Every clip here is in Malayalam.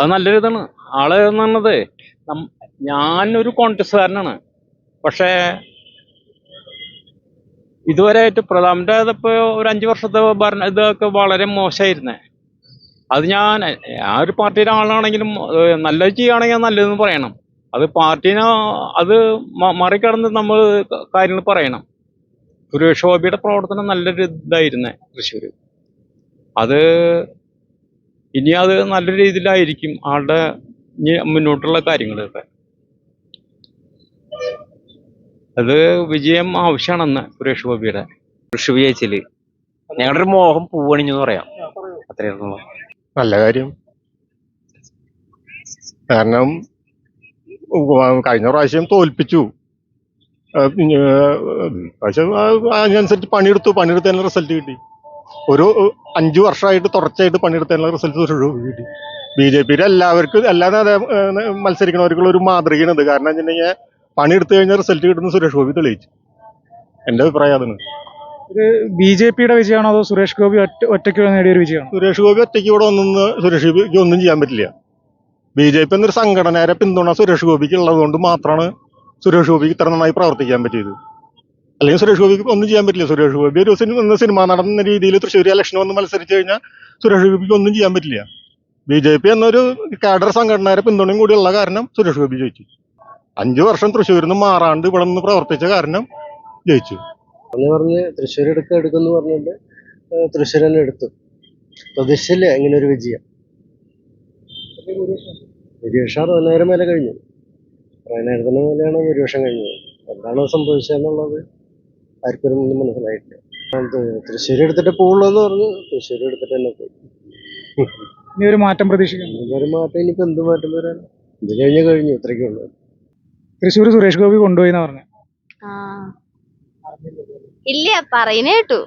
അത് നല്ലൊരു ഇതാണ്. ആൾ എന്ന് പറഞ്ഞത് ഞാനൊരു കോൺഗ്രസ്സുകാരനാണ്. പക്ഷേ ഇതുവരെ ആയിട്ട് പ്രധാനമന്ത്രി ആയതപ്പോ ഒരു അഞ്ചു വർഷത്തെ ഭരണ ഇതൊക്കെ വളരെ മോശമായിരുന്നേ. അത് ഞാൻ ആ ഒരു പാർട്ടിയുടെ ആളാണെങ്കിലും നല്ല നല്ലത് ചെയ്യുകയാണെങ്കിൽ നല്ലതെന്ന് പറയണം. അത് പാർട്ടീനെ അത് മറികടന്ന് നമ്മൾ കാര്യങ്ങൾ പറയണം. സുരേഷ് ഗോപിയുടെ പ്രവർത്തനം നല്ലൊരു ഇതായിരുന്നേ തൃശ്ശൂർ അത് ഇനി അത് നല്ല രീതിയിലായിരിക്കും ആളുടെ മുന്നോട്ടുള്ള കാര്യങ്ങളൊക്കെ. അത് വിജയം ആവശ്യമാണെന്ന് സുരേഷ് ഗോപിയുടെ കൃഷി വിജയിച്ചിൽ ഞങ്ങളുടെ ഒരു മോഹം പൂവണിഞ്ഞു പറയാം. അത്രയായിരുന്നു നല്ല കാര്യം. കാരണം കഴിഞ്ഞ പ്രാവശ്യം തോൽപ്പിച്ചു. പക്ഷെ അതിനനുസരിച്ച് പണിയെടുത്തു. പണിയെടുത്തതിന് റിസൾട്ട് കിട്ടി. ഒരു അഞ്ചു വർഷമായിട്ട് തുടർച്ചയായിട്ട് പണിയെടുത്തതിനുള്ള റിസൾട്ട് കിട്ടി ബി ജെ പിയിൽ എല്ലാവർക്കും എല്ലാ നേതാ മത്സരിക്കുന്നവർക്കുള്ള ഒരു മാതൃകയാണ് ഇത് കാരണം വെച്ചിട്ടുണ്ടെങ്കിൽ പണിയെടുത്തു കഴിഞ്ഞാൽ റിസൾട്ട് കിട്ടുന്ന സുരേഷ് ഗോപി തെളിയിച്ചു. എന്റെ അഭിപ്രായം അതാണ്. ബി ജെ പിയുടെ വിജയമാണോ അതോ സുരേഷ് ഗോപി ഒറ്റ ഒറ്റയ്ക്ക് നേടിയ ഒരു വിജയമാണ്? സുരേഷ് ഗോപി ഒറ്റയ്ക്ക് ഇവിടെ ഒന്നും സുരേഷ് ഗോപിക്ക് ഒന്നും ചെയ്യാൻ പറ്റില്ല. ബി ജെ പി എന്നൊരു സംഘടനയുടെ പിന്തുണ സുരേഷ് ഗോപിക്ക് ഉള്ളത് കൊണ്ട് മാത്രമാണ് സുരേഷ് ഗോപിക്ക് ഇത്ര നന്നായി പ്രവർത്തിക്കാൻ പറ്റിയത്. അല്ലെങ്കിൽ സുരേഷ് ഗോപിക്ക് ഒന്നും ചെയ്യാൻ പറ്റില്ല. സുരേഷ് ഗോപി ഒരു സിനിമ സിനിമ നടന്ന രീതിയിൽ തൃശ്ശൂർ ഇലക്ഷൻ വന്ന് മത്സരിച്ചു കഴിഞ്ഞാൽ സുരേഷ് ഗോപിക്ക് ഒന്നും ചെയ്യാൻ പറ്റില്ല. ബി ജെ പി എന്നൊരു കാഡർ സംഘടനയുടെ പിന്തുണയും കൂടിയുള്ള കാരണം സുരേഷ് ഗോപി ജയിച്ചു. അഞ്ചു വർഷം തൃശ്ശൂരിൽ നിന്ന് മാറാണ്ട് ഇവിടെ നിന്ന് പ്രവർത്തിച്ച കാരണം ജയിച്ചു. എന്ന് പറഞ്ഞ് തൃശ്ശൂർ എടുക്കുക എടുക്കുമെന്ന് പറഞ്ഞുകൊണ്ട് തൃശ്ശൂർ തന്നെ എടുത്തു. പ്രതീക്ഷിച്ചില്ല ഇങ്ങനെ ഒരു വിജയം. ഭൂരിപക്ഷം അറുപതിനായിരം മേലെ കഴിഞ്ഞു. അറുപതിനായിരത്തിന് മേലെയാണ് ഭൂരിപക്ഷം കഴിഞ്ഞത്. എന്താണ് സംഭവിച്ചതെന്നുള്ളത് ആർക്കും ഒന്നും മനസ്സിലായിട്ടില്ല തൃശ്ശൂർ എടുത്തിട്ട് പോകുള്ളൂ എന്ന് പറഞ്ഞു തൃശ്ശൂർ എടുത്തിട്ട് തന്നെ പോയി. ഇനി ഒരു മാറ്റം പ്രതീക്ഷിക്കുന്നു. ഒരു മാറ്റം ഇനിയിപ്പോ എന്ത് മാറ്റം വരാൻ? ഇത് കഴിഞ്ഞ് കഴിഞ്ഞു ഇത്രയ്ക്കേ ഉള്ളൂ. തൃശ്ശൂർ സുരേഷ് ഗോപി കൊണ്ടുപോയി എന്ന് പറഞ്ഞു? ആ. ഇല്ല പറയണേ കേട്ടു.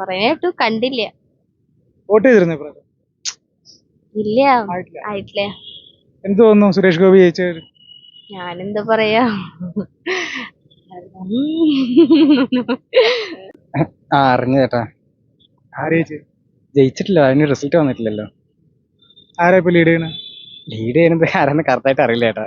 പറയണേ കേട്ടു കണ്ടില്ല. വോട്ട് ചെയ്തിരുന്നു ഇല്ല ആയിട്ടില്ല. ആയിട്ടില്ല. എന്ത് തോന്നുന്നു സുരേഷ് ഗോപി ജയിച്ചു ഞാനെന്താ പറയാ? ആ അറിഞ്ഞു ചേട്ടാ ജയിച്ചിട്ടില്ല അതിന് റിസൾട്ട് വന്നിട്ടില്ലല്ലോ. ആരാ ഇപ്പൊ ലീഡ് ചെയ്യണ? ലീഡ് ചെയ്യുന്നത് ആരാന്ന് കറക്റ്റായിട്ട് അറിയില്ല ചേട്ടാ